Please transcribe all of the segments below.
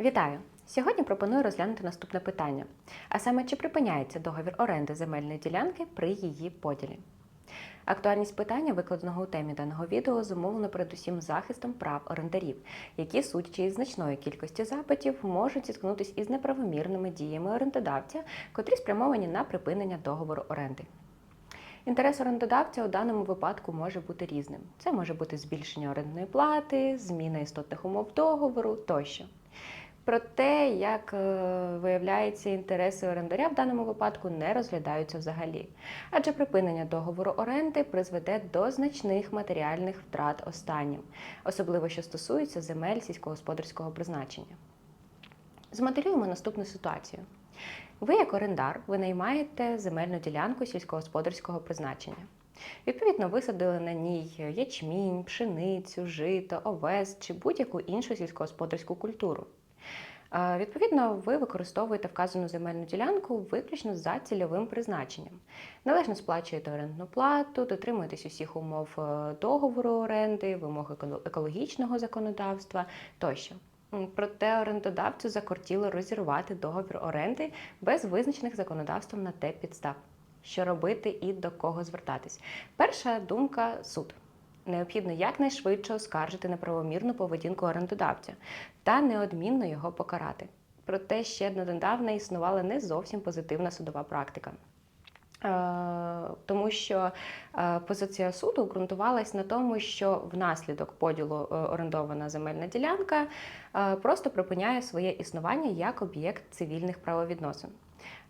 Вітаю! Сьогодні пропоную розглянути наступне питання: а саме чи припиняється договір оренди земельної ділянки при її поділі? Актуальність питання, викладеного у темі даного відео, зумовлено передусім захистом прав орендарів, які, судячи із значної кількості запитів, можуть зіткнутися із неправомірними діями орендодавця, котрі спрямовані на припинення договору оренди. Інтерес орендодавця у даному випадку може бути різним. Це може бути збільшення орендної плати, зміна істотних умов договору тощо. Про те, як е, виявляється інтереси орендаря в даному випадку не розглядаються взагалі, адже припинення договору оренди призведе до значних матеріальних втрат останнім, особливо що стосується земель сільськогосподарського призначення. Змоделюємо наступну ситуацію. Ви, як орендар, винаймаєте земельну ділянку сільськогосподарського призначення. Відповідно, висадили на ній ячмінь, пшеницю, жито, овес чи будь-яку іншу сільськогосподарську культуру. Відповідно, ви використовуєте вказану земельну ділянку виключно за цільовим призначенням. Належно сплачуєте орендну плату, дотримуєтесь усіх умов е, договору оренди, вимог екологічного законодавства тощо. Проте орендодавцю закортіло розірвати договір оренди без визначених законодавством на те підстав. Що робити і до кого звертатись? Перша думка суд. Необхідно якнайшвидше оскаржити неправомірну поведінку орендодавця та неодмінно його покарати. Проте ще недавно існувала не зовсім позитивна судова практика. Е, Тому що е, позиція суду ґрунтувалась на тому, що внаслідок поділу е, орендована земельна ділянка просто припиняє своє існування як об'єкт цивільних правовідносин.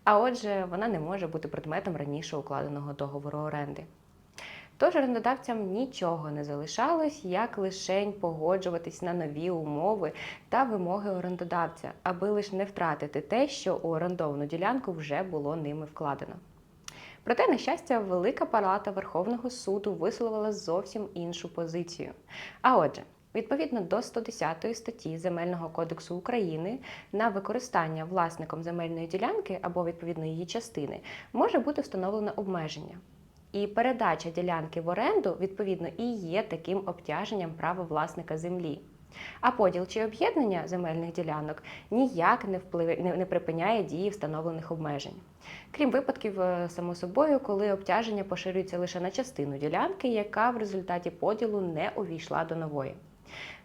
А отже, вона не може бути предметом раніше укладеного договору оренди. Тож орендодавцям нічого не залишалось, як лишень погоджуватись на нові умови та вимоги орендодавця, аби лише не втратити те, що у орендовану ділянку вже було ними вкладено. Проте, на щастя, Велика Палата Верховного суду висловила зовсім іншу позицію. А отже, відповідно до 110 статті Земельного кодексу України на використання власником земельної ділянки або відповідно її частини може бути встановлено обмеження. І передача ділянки в оренду, відповідно, і є таким обтяженням права власника землі. А поділ чи об'єднання земельних ділянок ніяк не впливе не, не припиняє дії встановлених обмежень. Крім випадків, е, само собою, коли обтяження поширюється лише на частину ділянки, яка в результаті поділу не увійшла до нової.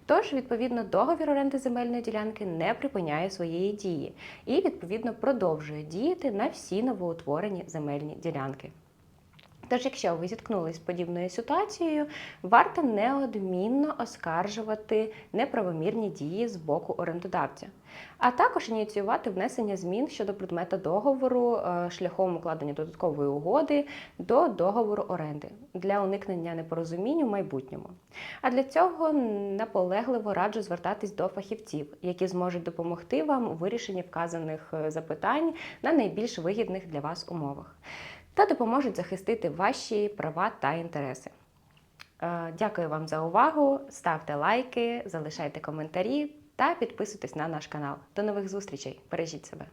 Тож, відповідно, договір оренди земельної ділянки не припиняє своєї дії і, відповідно, продовжує діяти на всі новоутворені земельні ділянки. Тож, якщо ви зіткнулись з подібною ситуацією, варто неодмінно оскаржувати неправомірні дії з боку орендодавця, а також ініціювати внесення змін щодо предмета договору е, шляхом укладення додаткової угоди до договору оренди для уникнення непорозумінь у майбутньому. А для цього наполегливо раджу звертатись до фахівців, які зможуть допомогти вам у вирішенні вказаних е, запитань на найбільш вигідних для вас умовах та допоможуть захистити ваші права та інтереси. Е, Дякую вам за увагу. Ставте лайки, залишайте коментарі та підписуйтесь на наш канал. До нових зустрічей! Бережіть себе!